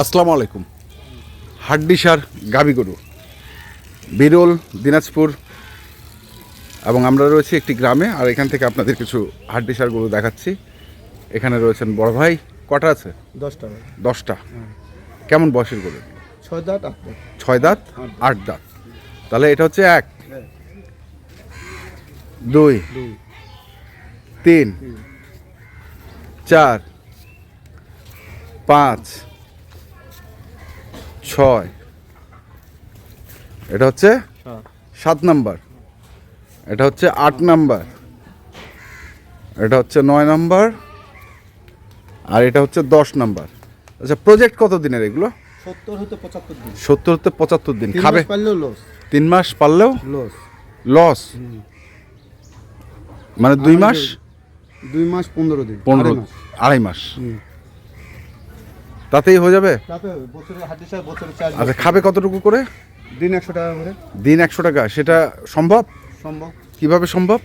আসসালামু আলাইকুম। হাড্ডিসার গাবি গরু বিরল দিনাজপুর এবং আমরা রয়েছি একটি গ্রামে আর এখান থেকে আপনাদের কিছু হাড্ডিসার গরু দেখাচ্ছি। এখানে রয়েছেন বড় ভাই কটা আছে? দশটা দশটা। কেমন বয়সের গরু? ছয় দাঁত ছয় দাঁত আট দাঁত। তাহলে এটা হচ্ছে এক দুই তিন। চার পাঁচ ছয়। এটা হচ্ছে সাত নাম্বার। এটা হচ্ছে আট নাম্বার। এটা হচ্ছে নয় নাম্বার। আর এটা হচ্ছে দশ নাম্বার। আচ্ছা প্রজেক্ট কত দিনের এগুলো? সত্তর হতে পঁচাত্তর দিন। সত্তর হতে পঁচাত্তর দিন। খাবে? লস তিন মাস পারলেও লস লস মানে দুই মাস? দুই মাস পনেরো দিন। পনেরো আড়াই মাস। তাতেই হয়ে যাবে? আচ্ছা খাবে কতটুকু করে? দিন একশো টাকা করে। দিন একশো টাকা সেটা সম্ভব? সম্ভব। কীভাবে সম্ভব?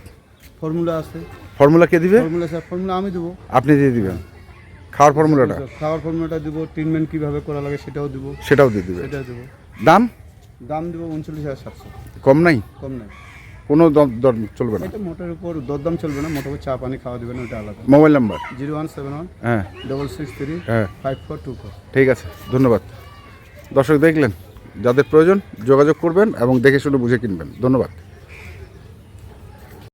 ফর্মুলা আছে। ফর্মুলা কে দিবে? ফর্মুলা স্যার ফর্মুলা আমি দেবো। আপনি দিয়ে দিবেন। খাওয়ার ফর্মুলাটা? খাওয়ার ফর্মুলাটা দেবো ট্রিটমেন্ট কীভাবে করা লাগে সেটাও দেবো। সেটাও দিয়ে দিবে সেটাও দেবো। দাম? দাম দেবো উনচল্লিশ হাজার সাতশো। কম নাই? কম নাই। কোনো দর দর চলবে না। এটা মোটের উপর দরদাম চলবে না মোটামুটি চা পানি খাওয়া দেবেন ওইটা আলাদা। Mobile number? Zero one seven one হ্যাঁ। ডবল সিক্স থ্রি হ্যাঁ। Five four two four. ঠিক আছে ধন্যবাদ। দর্শক দেখলেন যাদের প্রয়োজন যোগাযোগ করবেন এবং দেখে শুনে বুঝে কিনবেন। ধন্যবাদ।